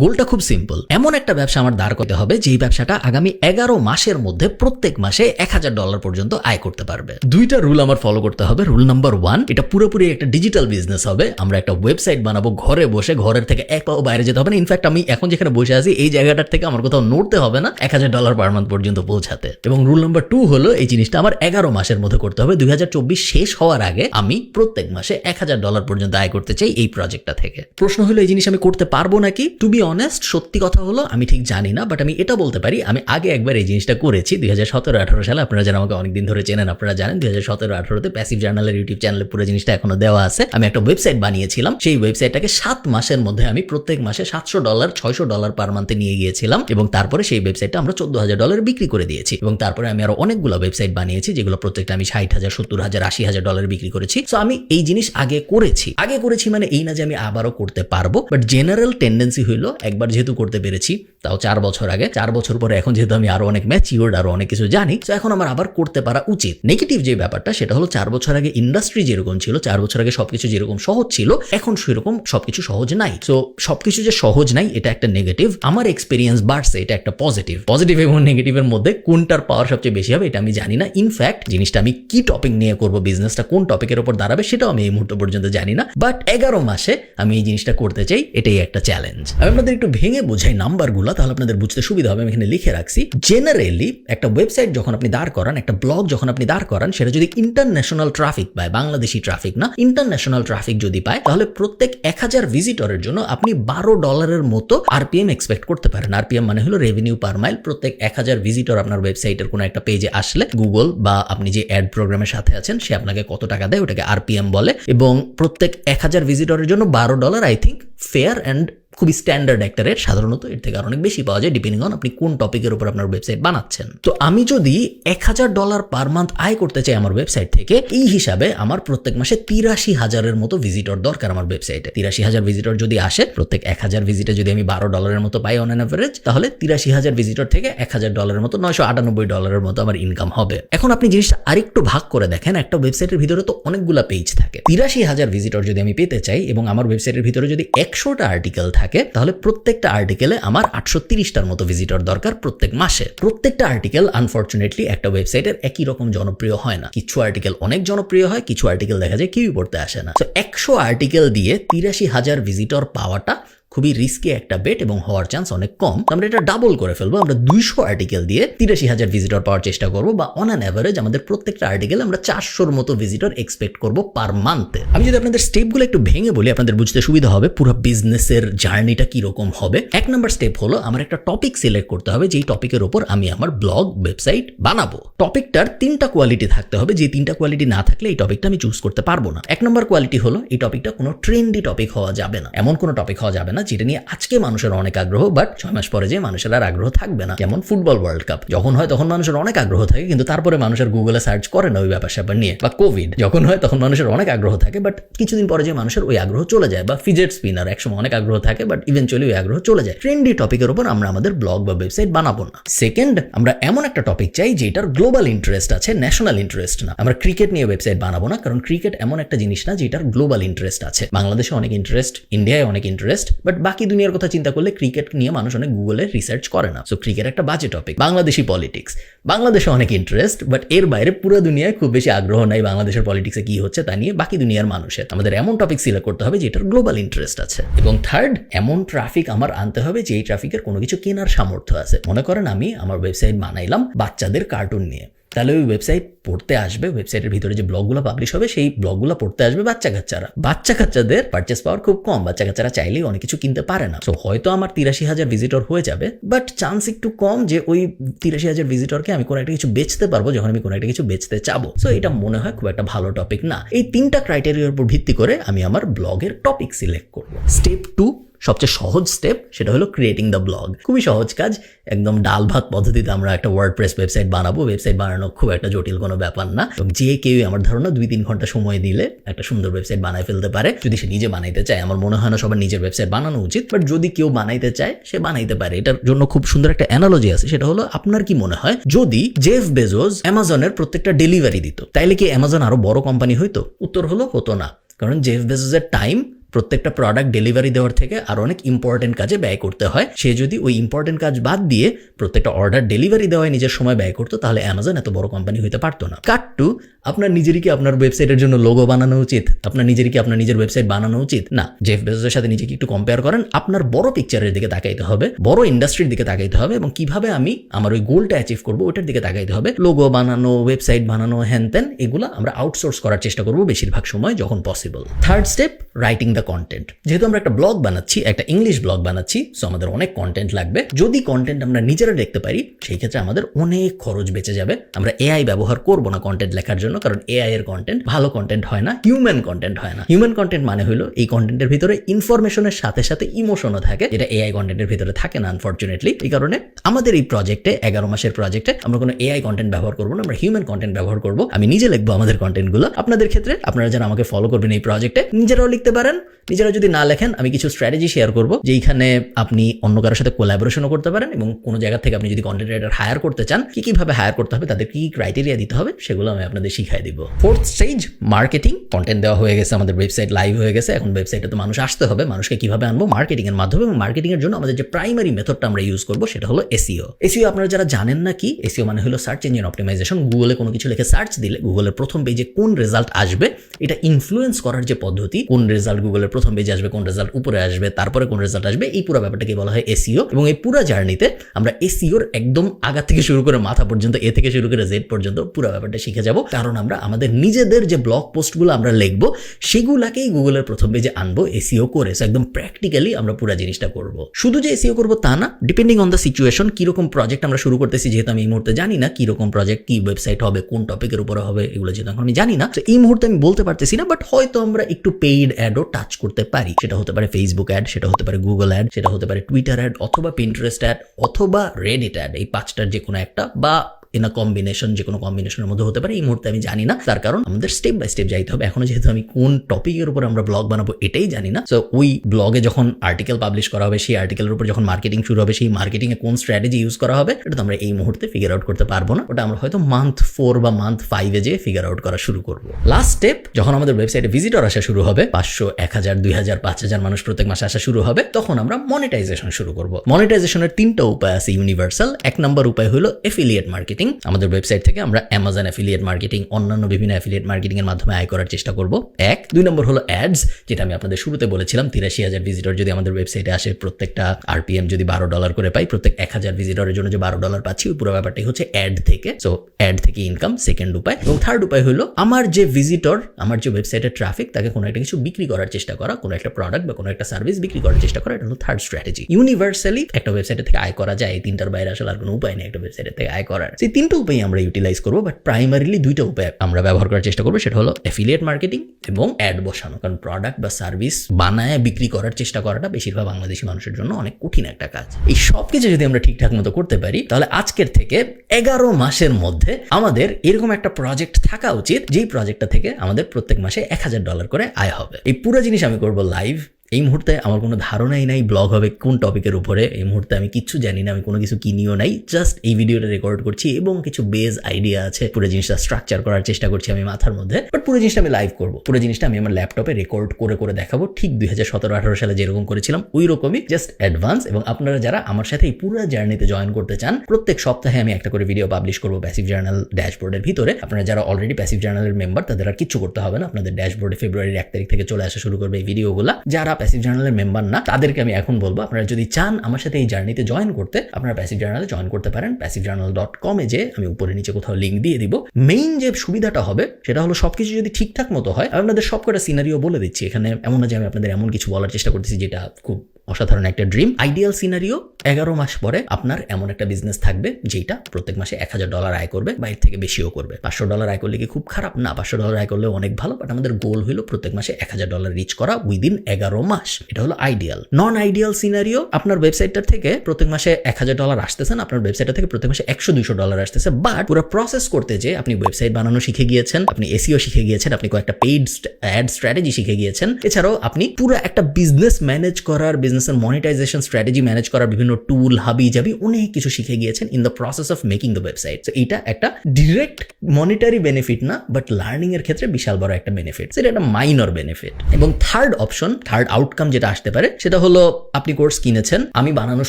গোলটা খুব সিম্পল এমন একটা ব্যবসা আমার দাঁড় করতে হবে, যেই ব্যবসাটা আগামী এগারো মাসের মধ্যে প্রত্যেক মাসে এক হাজার ডলার পর্যন্ত আয় করতে পারবে। দুইটা রুল আমার ফলো করতে হবে। রুল নাম্বার ওয়ান এটা পুরোপুরি একটা ডিজিটাল বিজনেস হবে। আমরা একটা ওয়েবসাইট বানাবো, ঘরে বসে, ঘরের থেকে এক পাও বাইরে যেতে হবে না। ইনফ্যাক্ট আমি এখন যেখানে বসে আছি, এই জায়গাটার থেকে আমার কোথাও নড়তে হবে না, এক হাজার ডলার পার মান্থ পর্যন্ত পৌঁছাতে। এবং রুল নাম্বার টু হলো, এই জিনিসটা আমার এগারো মাসের মধ্যে করতে হবে। দুই হাজার চব্বিশ শেষ হওয়ার আগে আমি প্রত্যেক মাসে এক হাজার ডলার পর্যন্ত আয় করতে চাই এই প্রজেক্টটা থেকে। প্রশ্ন হলো, এই জিনিস আমি করতে পারব নাকি? টু বি অনেস্ট সত্যি কথা হলো, আমি ঠিক জানি না বাট আমি এটা বলতে পারি, আমি আগে একবার এই জিনিসটা করেছি, দুই হাজার সতেরো, আঠারো সালে, আপনারা যারা আমাকে অনেকদিন ধরে চেনেন, আপনারা জানেন, দুই হাজার সতেরো, আঠারোতে প্যাসিভ জার্নালের ইউটিউব চ্যানেলে পুরো জিনিসটা এখনও দেওয়া আছে। আমি একটা ওয়েবসাইট বানিয়েছিলাম, সেই ওয়েবসাইটটাকে সাত মাসের মধ্যে আমি প্রত্যেক মাসে সাতশো ডলার ছয়শো ডলার পার মান্থে নিয়ে গিয়েছিলাম, এবং তারপরে সেই ওয়েবসাইটটা আমরা চোদ্দ হাজার ডলার বিক্রি করে দিয়েছি, এবং তারপরে আমি আরও অনেকগুলো ওয়েবসাইট বানিয়েছি, যেগুলো প্রত্যেকটা আমি ষাট হাজার, সত্তর হাজার, আশি হাজার ডলার বিক্রি করেছি। সো আমি এই জিনিস আগে করেছি। আগে করেছি মানে এই না যে আমি আবারও করতে পারব বাট জেনারেল টেন্ডেন্সি হইল একবার যেহেতু করতে পেরেছি তাও চার বছর আগে, চার বছর পরে এখন যেহেতু আমি আরও অনেক ম্যাচিওর্ড আরও অনেক কিছু জানি, তো এখন আমার আবার করতে পারা উচিত। নেগেটিভ যে ব্যাপারটা, সেটা হলো চার বছর আগে ইন্ডাস্ট্রি যেরকম ছিল, চার বছর আগে সবকিছু যেরকম সহজ ছিল, এখন সেরকম সবকিছু সহজ নাই। তো সবকিছু যে সহজ নাই, এটা একটা নেগেটিভ আমার এক্সপিরিয়েন্স বাড়ছে, এটা একটা পজিটিভ পজিটিভ এবং নেগেটিভের মধ্যে কোনটার পাওয়ার সবচেয়ে বেশি হবে, এটা আমি জানি না। ইনফ্যাক্ট জিনিসটা আমি কি টপিক নিয়ে করব বিজনেসটা কোন টপিকের উপর দাঁড়াবে, সেটাও আমি এই মুহূর্ত পর্যন্ত জানি না। বাট এগারো মাসে আমি এই জিনিসটা করতে চাই, এটাই একটা চ্যালেঞ্জ আমি আপনাদের একটু ভেঙে বোঝাই নাম্বারগুলো তাহলে আপনাদের বুঝতে সুবিধা হবে। আমি এখানে লিখে রাখছি। জেনারেলি একটা ওয়েবসাইট যখন আপনি দাঁড় করান, একটা ব্লগ যখন আপনি দাঁড় করান, সেটা যদি ইন্টারন্যাশনাল ট্রাফিক পায়, বাংলাদেশি ট্রাফিক না ইন্টারন্যাশনাল ট্রাফিক যদি পায়, তাহলে প্রত্যেক এক হাজার ভিজিটরের জন্য আপনি বারো ডলারের মতো আরপিএম এক্সপেক্ট করতে পারেন। আরপিএম মানে হলো রেভিনিউ পার মাইল প্রত্যেক এক হাজার ভিজিটর আপনার ওয়েবসাইটের কোনো একটা পেজে আসলে গুগল বা আপনি যে অ্যাড প্রোগ্রামের সাথে আছেন, সে আপনাকে কত টাকা দেয়, ওটাকে আরপিএম বলে। এবং প্রত্যেক এক হাজার ভিজিটরের জন্য বারো dollar I think fair and খুবই স্ট্যান্ডার্ড একটা রেট সাধারণত এর থেকে আর অনেক বেশি পাওয়া যায় ডিপেন্ডিং অন আপনি কোন টপিকের উপর আপনার ওয়েবসাইট বানাচ্ছেন। তো আমি যদি এক হাজার ডলার পার মান্থ আয় করতে চাই আমার ওয়েবসাইট থেকে, এই হিসাবে আমার প্রত্যেক মাসে তিরাশি হাজারের মতো ভিজিটর দরকার আমার ওয়েবসাইটে তিরাশি হাজার ভিজিটর যদি আসে, প্রত্যেক এক হাজার ভিজিটে যদি আমি বারো ডলারের মতো পাই অন অ্যান অ্যাভারেজ তাহলে তিরাশি হাজার ভিজিটর থেকে এক হাজার ডলারের মতো নয়শো আটানব্বই ডলারের মতো আমার ইনকাম হবে। এখন আপনি জিনিসটা আরেকটু ভাগ করে দেখেন, একটা ওয়েবসাইটের ভিতরে তো অনেকগুলা পেজ থাকে। তিরাশি হাজার ভিজিটর যদি আমি পেতে চাই এবং আমার ওয়েবসাইটের ভিতরে যদি একশোটা আর্টিকেল থাকে তাহলে প্রত্যেকটা আর্টিকেলে আমার আটশো তিরিশটার মতো ভিজিটর দরকার প্রত্যেক মাসে। প্রত্যেকটা আর্টিকেল আনফর্চুনেটলি একটা ওয়েবসাইটের একই রকম জনপ্রিয় হয় না। কিছু আর্টিকেল অনেক জনপ্রিয় হয়, কিছু আর্টিকেল দেখা যায় কেউই পড়তে আসে না। তো একশো আর্টিকেল দিয়ে তিরাশি হাজার ভিজিটর পাওয়াটা খুবই রিস্কি একটা বেট এবং হওয়ার চান্স অনেক কম। আমরা এটা ডাবল করে ফেলব। আমরা দুইশো আর্টিকেল দিয়ে তিরাশি হাজার ভিজিটর পাওয়ার চেষ্টা করব বা অন অ্যান অ্যাভারেজ আমাদের প্রত্যেকটা আর্টিকেল আমরা চারশোর মতো ভিজিটর এক্সপেক্ট করব পার মান্থে আমি যদি আপনাদের স্টেপগুলো একটু ভেঙে বলি, আপনাদের বুঝতে সুবিধা হবে পুরো বিজনেসের জার্নিটা কীরকম হবে। এক নম্বর স্টেপ হলো আমার একটা টপিক সিলেক্ট করতে হবে, যেই টপিকের ওপর আমি আমার ব্লগ ওয়েবসাইট বানাবো। টপিকটার তিনটা কোয়ালিটি থাকতে হবে, যে তিনটা কোয়ালিটি না থাকলে এই টপিকটা আমি চুজ করতে পারব না। এক নম্বর কোয়ালিটি হলো, এই টপিকটা কোনো ট্রেন্ডি টপিক হওয়া যাবে না। এমন কোনো টপিক হওয়া যাবে না যেটা নিয়ে আজকে মানুষের অনেক আগ্রহ বাট ছয় মাস পরে যে মানুষের আর আগ্রহ থাকবে না। যেমন ফুটবল ওয়ার্ল্ড কাপ যখন হয় তখন মানুষের অনেক আগ্রহ থাকে, কিন্তু তারপরে মানুষের গুগলে সার্চ করে না ওই ব্যাপার স্যাপার নিয়ে। বা কোভিড যখন হয় তখন মানুষের অনেক আগ্রহ থাকে বাট কিছুদিন পরে যে মানুষের ওই আগ্রহ চলে যায়, বা ফিজেট স্পিনার একসময় অনেক আগ্রহ থাকে বাট ইভেনচুয়ালি ওই আগ্রহ চলে যায়। ট্রেন্ডি টপিকের উপর আমরা আমাদের ব্লগ বা ওয়েবসাইট বানাবো না। সেকেন্ড আমরা এমন একটা টপিক চাই, যেটার গ্লোবাল ইন্টারেস্ট আছে ন্যাশনাল ইন্টারেস্ট না। আমরা ক্রিকেট নিয়ে ওয়েবসাইট বানাবো না, কারণ ক্রিকেট এমন একটা জিনিস না, যেটার গ্লোবাল ইন্টারেস্ট আছে। বাংলাদেশে অনেক ইন্টারেস্ট ইন্ডিয়ায় অনেক ইন্টারেস্ট বাট বাকি দুনিয়ার কথা চিন্তা করলে ক্রিকেট নিয়ে মানুষ অনেক গুগলে রিসার্চ করে না। সো ক্রিকেট একটা বাজে টপিক বাংলাদেশি পলিটিক্স বাংলাদেশে অনেক ইন্টারেস্ট বাট এর বাইরে পুরো দুনিয়ায় খুব বেশি আগ্রহ নাই বাংলাদেশের পলিটিক্সে কি হচ্ছে তা নিয়ে বাকি দুনিয়ার মানুষের। আমাদের এমন টপিক সিলেক্ট করতে হবে যেটার গ্লোবাল ইন্টারেস্ট আছে। এবং থার্ড এমন ট্রাফিক আমার আনতে হবে যে এই ট্রাফিকের কোনো কিছু কেনার সামর্থ্য আছে। মনে করেন আমি আমার ওয়েবসাইট বানাইলাম বাচ্চাদের কার্টুন নিয়ে। তাহলে ওই ওয়েবসাইট পড়তে আসবে ওয়েবসাইটের ভিতরে যে ব্লগগুলো পাবলিশ হবে, সেই ব্লগগুলো পড়তে আসবে বাচ্চা কাচ্চারা বাচ্চা কাচ্চাদের পারচেস পাওয়ার খুব কম বাচ্চা কাচ্চারা চাইলেই অনেক কিছু কিনতে পারে না। তো হয়তো আমার তিরাশি হাজার ভিজিটর হয়ে যাবে বাট চান্স একটু কম যে ওই তিরাশি হাজার ভিজিটরকে আমি কোনো একটা কিছু বেচতে পারব, যখন আমি কোনো একটা কিছু বেচতে চাবো। সো এটা মনে হয় খুব একটা ভালো টপিক না। এই তিনটা ক্রাইটেরিয়ার উপর ভিত্তি করে আমি আমার ব্লগের টপিক সিলেক্ট করব। স্টেপ টু সবচেয়ে সহজ স্টেপ সেটা হলো ক্রিয়েটিং দ্য ব্লগ খুবই সহজ কাজ। একদম ডাল ভাত পদ্ধতিতে আমরা একটা ওয়ার্ড প্রেস ওয়েবসাইট বানাবো। ওয়েবসাইট বানানো খুব একটা জটিল কোনো ব্যাপার না। এবং যে কেউ আমার ধারণা দুই তিন ঘণ্টা সময় দিলে একটা সুন্দর ওয়েবসাইট বানায় ফেলতে পারে। যদি সে নিজে বানাইতে চায়, আমার মনে হয় না সবার নিজের ওয়েবসাইট বানানো উচিত। বাট যদি কেউ বানাইতে চায়, সে বানাইতে পারে। এটার জন্য খুব সুন্দর একটা অ্যানালজি আছে। সেটা হলো আপনার কি মনে হয়? যদি জেফ বেজোস অ্যামাজনের প্রত্যেকটা ডেলিভারি দিত, তাইলে কি অ্যামাজন আরও বড় কোম্পানি হইতো? উত্তর হলো হতো না। কারণ জেফ বেজোসের টাইম প্রত্যেকটা প্রোডাক্ট ডেলিভারি দেওয়ার থেকে আর অনেক ইম্পর্টেন্ট কাজে ব্যয় করতে হয়। সে যদি ওই ইম্পর্টেন্ট কাজ বাদ দিয়ে প্রত্যেকটা অর্ডার ডেলিভারি দেওয়ায় নিজের সময় ব্যয় করতো, তাহলে অ্যামাজন এত বড় কোম্পানি হতে পারতো না। কাট টু আপনার নিজেরই কি আপনার ওয়েবসাইটের জন্য লোগো বানানো উচিত? আপনার নিজেরই কি আপনার নিজের ওয়েবসাইট বানানো উচিত? না জেফ বেজোসের সাথে নিজেকে একটু কম্পেয়ার করেন, আপনার বড় পিকচারের দিকে তাকাইতে হবে, বড় ইন্ডাস্ট্রির দিকে তাকাইতে হবে এবং কীভাবে আমি আমার ওই গোলটা অ্যাচিভ করব ওটার দিকে তাকাইতে হবে। লোগো বানানো ওয়েবসাইট বানানো হ্যান ত্যান এগুলো আমরা আউটসোর্স করার চেষ্টা করব বেশিরভাগ সময় যখন possible third step writing the content যেহেতু আমরা একটা ব্লগ বানাচ্ছি, একটা ইংলিশ ব্লগ বানাচ্ছি সো আমাদের অনেক কন্টেন্ট লাগবে। যদি কন্টেন্ট আমরা নিজেরা দেখতে পারি, সেই ক্ষেত্রে আমাদের অনেক খরচ বেঁচে যাবে। আমরা এআই ব্যবহার করব না কন্টেন্ট লেখার জন্য, কারণ এআই এর কন্টেন্ট ভালো কন্টেন্ট হয় না হিউম্যান কন্টেন্ট হয় না। হিউম্যান কন্টেন্ট মানে হলো এই কন্টেন্টের ভিতরে ইনফরমেশনের সাথে সাথে ইমোশনও থাকে, যেটা এআই কন্টেন্টের ভিতরে থাকে না আনফর্চুনেটলি এই কারণে আমাদের এই প্রজেক্টে এগারো মাসের প্রজেক্টে আমরা কোনো এআই কন্টেন্ট ব্যবহার করব না, আমরা হিউম্যান কন্টেন্ট ব্যবহার করব। আমি নিজে লিখব আমাদের কন্টেন্টগুলো আপনাদের ক্ষেত্রে, আপনারা যারা আমাকে ফলো করবেন এই প্রজেক্টে নিজেরাও লিখতে পারেন। নিজেরা যদি না লেখেন, আমি কিছু স্ট্র্যাটেজি শেয়ার করব, যেইখানে আপনি অন্য কারোর সাথে কোলাবোরেশনও করতে পারেন এবং কোনো জায়গা থেকে আপনি যদি কন্টেন্ট রাইটার হায়ার করতে চান, কি কীভাবে হায়ার করতে হবে, তাদের কি ক্রাইটেরিয়া দিতে হবে, সেগুলো আমি আপনাদের শিখাই দিব। ফোর্থ স্টেজ মার্কেটিং কন্টেন্ট দেওয়া হয়ে গেছে, আমাদের ওয়েবসাইট লাইভ হয়ে গেছে, এখন ওয়েবসাইটে তো মানুষ আসতে হবে, মানুষকে কীভাবে আনব? মার্কেটিং এর মাধ্যমে এবং মার্কেটিং এর জন্য আমাদের যে প্রাইমারি মেথডটা আমরা ইউজ করব, সেটা হলো এসিও এসিও আপনারা যারা জানেন না কি এসিও মানে হলো সার্চ ইঞ্জিন অপটিমাইজেশন গুগলে কোনো কিছু লিখে সার্চ দিলে গুগলের প্রথম পেজে কোন রেজাল্ট আসবে, এটা ইনফ্লুয়েন্স করার যে পদ্ধতি, কোন রেজাল্ট গুগলের প্রথম পেজে আসবে কোন রেজাল্ট উপরে আসবে, তারপরে কোন রেজাল্ট আসবে, এই পুরো ব্যাপারটাকে বলা হয় এসিও এবং এই পুরো জার্নিতে আমরা এসিওর একদম আগা থেকে শুরু করে মাথা পর্যন্ত, এ থেকে শুরু করে জেড পর্যন্ত পুরো ব্যাপারটা শিখে যাব। কারণ আমরা আমাদের নিজেদের যে ব্লগ পোস্টগুলো আমরা লিখব, সেগুলাকেই গুগলের প্রথম পেজে আনব এসিও করে। So, একদম প্র্যাকটিক্যালি আমরা পুরো জিনিসটা করব। শুধু যে এসিও করব তা না ডিপেন্ডিং অন দ্য সিচুয়েশন কীরকম প্রজেক্ট আমরা শুরু করতেছি যেহেতু আমি এই মুহূর্তে জানি না, কীরকম প্রজেক্ট কি ওয়েবসাইট হবে, কোন টপিকের উপরে হবে, এগুলো যেহেতু এখন আমি জানি না। তো এই মুহূর্তে আমি বলতে পারতেছি না বাট হয়তো আমরা একটু পেইড অ্যাডও টাচ করতে পারি। সেটা হতে পারে ফেসবুক অ্যাড সেটা হতে পারে গুগল অ্যাড সেটা হতে পারে টুইটার অ্যাড অথবা পিন্টারেস্ট অ্যাড অথবা রেডিট অ্যাড এই পাঁচটার যে কোনো একটা, বা ইন আ কম্বিনেশন যে কোনো কম্বিনেশনের মধ্যে হতে পারে, এই মুহূর্তে আমি জানি না। তার কারণ আমাদের স্টেপ বাই স্টেপ যাইতে হবে। এখনও যেহেতু আমি কোন টপিকের উপর আমরা ব্লগ বানাবো এটাই জানি না। সো ওই ব্লগে যখন আর্টিকেল পাবলিশ করা হবে, সেই আর্টিকেলের উপর যখন মার্কেটিং শুরু হবে, সেই মার্কেটিং এ কোন স্ট্র্যাটেজি ইউজ করা হবে এটা তো আমরা এই মুহূর্তে ফিগার আউট করতে পারব না। ওটা আমরা হয়তো মান্থ ফোর বা মান্থ ফাইভে যেয়ে ফিগার আউট করা শুরু করব। লাস্ট স্টেপ যখন আমাদের ওয়েবসাইটে ভিজিটর আসা শুরু হবে, পাঁচশো, এক হাজার, দুই হাজার, পাঁচ হাজার মানুষ প্রত্যেক মাসে আসা শুরু হবে, তখন আমরা মনিটাইজেশন শুরু করব। মনিটাইজেশনের তিনটা উপায় আছে ইউনিভার্সাল এক নম্বর উপায় হলো এফিলিয়েট মার্কেটিং আমাদের ওয়েবসাইট থেকে আমরা অ্যামাজন অ্যাফিলিয়েট মার্কেটিং অন্যান্য বিভিন্ন অ্যাফিলিয়েট মার্কেটিং এর মাধ্যমে আয় করার চেষ্টা করব। এক। দুই নম্বর হলো অ্যাডস যেটা আমি আপনাদের শুরুতে বলেছিলাম, তিরাশি হাজার ভিজিটর যদি আমাদের ওয়েবসাইটে আসে, প্রত্যেকটা আরপিএম যদি বারো ডলার করে পাই, প্রত্যেক এক হাজার ভিজিটরের জন্য যে বারো ডলার পাচ্ছি, ওই পুরো ব্যাপারটাই হচ্ছে অ্যাড থেকে। সো অ্যাড থেকে ইনকাম সেকেন্ড উপায়। এবং থার্ড উপায় হলো, আমার যে ভিজিটর আমার যে ওয়েবসাইটের ট্রাফিক তাকে কোনো একটা কিছু বিক্রি করার চেষ্টা করা, কোনো একটা প্রোডাক্ট বা কোনো একটা সার্ভিস বিক্রি করার চেষ্টা করা, এটা হলো থার্ড স্ট্র্যাটেজি ইউনিভার্সালি একটা ওয়েবসাইটের থেকে আয় করা যায় তিনটার বাইরে আসলে আর কোনো উপায় নেই, একটা ওয়েবসাইটের থেকে আয় করার। সেই তিনটা উপায় আমরা ইউটিলাইজ করব বাট প্রাইমারিলি দুইটা উপায় আমরা ব্যবহার করার চেষ্টা করব, সেটা হলো অ্যাফিলিয়েট মার্কেটিং এবং অ্যাড বসানো। কারণ প্রোডাক্ট বা সার্ভিস বানায় বিক্রি করার চেষ্টা করাটা বেশিরভাগ বাংলাদেশি মানুষের জন্য অনেক কঠিন একটা কাজ। এই সব কিছু যদি আমরা ঠিকঠাক মতো করতে পারি, তাহলে আজকের থেকে এগারো মাসের মধ্যে আমাদের এরকম একটা প্রজেক্ট থাকা উচিত, যেই প্রজেক্টটা থেকে আমাদের প্রত্যেক মাসে এক হাজার ডলার করে আয় হবে। এই পুরো জিনিস আমি করব লাইভ এই মুহূর্তে আমার কোনো ধারণাই নাই ব্লগ হবে কোন টপিকের উপরে। এই মুহূর্তে আমি কিচ্ছু জানি না, আমি কোনো কিছু কিনিও নাই, জাস্ট এই ভিডিওটা রেকর্ড করছি এবং কিছু বেজ আইডিয়া আছে। পুরো জিনিসটা স্ট্রাকচার করার চেষ্টা করছি আমি মাথার মধ্যে বাট পুরো জিনিসটা আমি লাইভ করব। পুরো জিনিসটা আমি আমার ল্যাপটপে রেকর্ড করে করে দেখাবো। ঠিক দুই হাজার সতেরো আঠারো সালে যেরকম করেছিলাম ওই রকমই জাস্ট অ্যাডভান্স এবং আপনারা যারা আমার সাথে এই পুরো জার্নিতে জয়েন করতে চান, প্রত্যেক সপ্তাহে আমি একটা করে ভিডিও পাবলিশ করব প্যাসিভ জার্নাল ড্যাশবোর্ডের ভিতরে। আপনারা যারা অলরেডি প্যাসিভ জার্নালের মেম্বার তাদের আর কিচ্ছু করতে হবে না। আপনাদের ড্যাশবোর্ডে ফেব্রুয়ারির এক তারিখ থেকে চলে আসা শুরু করবে এই ভিডিওগুলো যারা প্যাসিভ জার্নালের মেম্বার না, তাদেরকে আমি এখন বলব, আপনারা যদি চান আমার সাথে এই জার্নিতে জয়েন করতে, আপনারা প্যাসিভ জার্নালে জয়েন করতে পারেন। প্যাসিভ জার্নাল ডট কমে যে আমি উপরে নিচে কোথাও লিঙ্ক দিয়ে দিব। মেইন যে সুবিধাটা হবে, সেটা হলো সবকিছু যদি ঠিকঠাক মতো হয় আপনাদের সবকটা সিনারিও বলে দিচ্ছি। এখানে এমন না যে আমি আপনাদের এমন কিছু বলার চেষ্টা করতেছি যেটা খুব অসাধারণ একটা ড্রিম আইডিয়াল সিনারিও এগারো মাস পরে আপনার এমন একটা বিজনেস থাকবে যেটা প্রত্যেক মাসে এক হাজার ডলার আয় করবে বা এর থেকে বেশিও করবে। পাঁচশো ডলার আয় করলে কি খুব খারাপ? না, পাঁচশো ডলার আয় করলে অনেক ভালো বাট আমাদের গোল হলো প্রত্যেক মাসে এক হাজার ডলার রিচ করা উইদিন এগারো মাস। এটা হলো আইডিয়াল নন আইডিয়াল সিনারিও আপনার ওয়েবসাইটটার থেকে প্রত্যেক মাসে এক হাজার ডলার আসতেছেন আপনার ওয়েবসাইটটা থেকে প্রত্যেক মাসে একশো দুইশো ডলার আসতেছে বাট পুরো প্রসেস করতে যে আপনি ওয়েবসাইট বানানো শিখে গিয়েছেন, আপনি এসিও শিখে গিয়েছেন, আপনি কয়েকটা পেইড অ্যাড স্ট্র্যাটেজি শিখে গিয়েছেন, এছাড়াও আপনি পুরো একটা বিজনেস ম্যানেজ করার বিজনেসের মনিটাইজেশন স্ট্র্যাটেজি ম্যানেজ করার বিভিন্ন টুল হাবি জাবি অনেক কিছু শিখে গিয়েছেন in the process of making the website এটা একটা ডিরেক্ট মনিটারি বেনিফিট না বাট লার্নিং এর ক্ষেত্রে বিশাল বড় একটা বেনিফিট সেটা একটা মাইনর বেনিফিট এবং থার্ড অপশন থার্ড আউটকাম যেটা আসতে পারে, সেটা হলো আপনি কোর্স কিনেছেন, আমি বানানো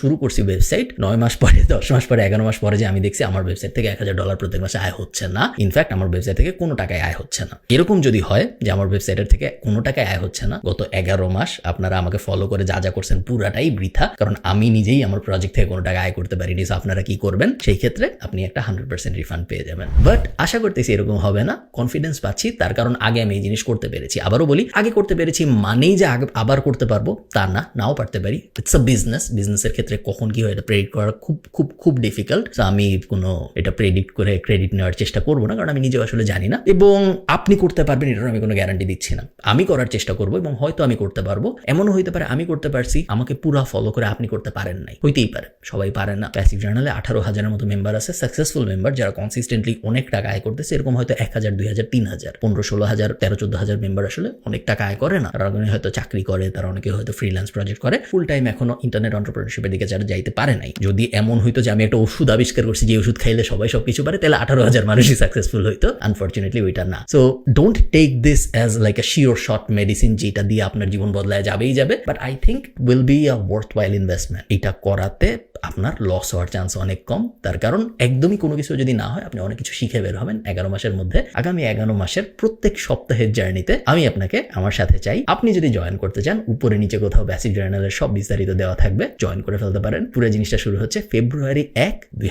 শুরু করছি ওয়েবসাইট নয় মাস পরে, দশ মাস পরে, এগারো মাস পরে যে আমি দেখছি আমার ওয়েবসাইট থেকে এক হাজার ডলার প্রত্যেক মাসে আয় হচ্ছে না। ইনফ্যাক্ট আমার ওয়েবসাইট থেকে কোনো টাকায় আয় হচ্ছে না। এরকম যদি হয় যে আমার ওয়েবসাইটের থেকে কোনো টাকায় আয় হচ্ছে না, গত এগারো মাস আপনারা আমাকে ফলো করে যা যা করছেন পুরাটাই বৃথা। কারণ আমি নিজেই আমার প্রজেক্ট থেকে কোনো টাকা আয় করতে পারিনি সো আপনারা কি করবেন? সেই ক্ষেত্রে আপনি একটা হান্ড্রেড পার্সেন্ট রিফান্ড পেয়ে যাবেন। বাট আশা করতেছি এরকম হবে না কনফিডেন্স পাচ্ছি, তার কারণ আগে আমি এই জিনিস করতে পেরেছি। আবারও বলি, আগে করতে পেরেছি মানেই যে আবার করতে পারব, তা না, নাও পারতে পারি। ইটস আ বিজনেস বিজনেসের ক্ষেত্রে কখন কি হয় এটা প্রেডিক্ট করা খুব খুব খুব ডিফিকাল্ট আমি কোনো এটা প্রেডিক্ট করে ক্রেডিট নেওয়ার চেষ্টা করব না, কারণ আমি নিজেও আসলে জানি না। এবং আপনি করতে পারবেন, এটার আমি কোনো গ্যারান্টি দিচ্ছি না। আমি করার চেষ্টা করব এবং হয়তো আমি করতে পারব। এমনও হইতে পারে আমি করতে পারছি আমাকে পুরা ফলো করে আপনি করতে পারেন নাই। হইতেই পারে, সবাই পারে না। প্যাসিভ জার্নালে আঠারো হাজারের মতো মেম্বার আছে সাকসেসফুল মেম্বার যারা কনসিস্টেন্টলি অনেক টাকা আয় করতেছে, এরকম হয়তো এক হাজার, দুই হাজার, তিন হাজার, পনেরো, ষোলো হাজার, তেরো, চোদ্দ হাজার মেম্বার আসলে অনেক টাকা আয় করে না। তারা অনেকে হয়তো চাকরি করে, তারা অনেকে হয়তো ফ্রিল্যান্স প্রজেক্ট করে ফুল টাইম এখনও ইন্টারনেট অন্টারপ্রিনারশিপের দিকে যারা যাইতে পারে নাই। যদি এমন হইতো যে আমি একটা ওষুধ আবিষ্কার করছি, যে ওষুধ খাইলে সবাই সবকিছু পারে, তাহলে আঠারো হাজার মানুষই সাকসেসফুল হইতো। আনফর্চুনেটলি ওইটা না। So don't take this as like a sure shot medicine যেটা দিয়ে আপনার জীবন বদলায় যাবেই যাবে। But I think will be a worthwhile investment এটা করাতে আপনার লস হওয়ার চান্স অনেক কম। তার কারণ, একদমই কোনো কিছু যদি না হয়, আপনি অনেক কিছু শিখে বের হবেন। এগারো মাসের মধ্যে, আগামী এগারো মাসের প্রত্যেক সপ্তাহের জার্নিতে আমি আপনাকে, আমার সাথে চাই। আপনি যদি জয়েন করতে চান, উপরে নিচে কোথাও বেসিক জার্নালের সব বিস্তারিত দেওয়া থাকবে জয়েন করে ফেলতে পারেন। পুরো জিনিসটা শুরু হচ্ছে ফেব্রুয়ারি এক, দুই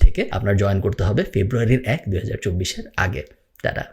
থেকে। আপনার জয়েন করতে হবে ফেব্রুয়ারির এক, দুই হাজার চব্বিশের আগে। টাটা।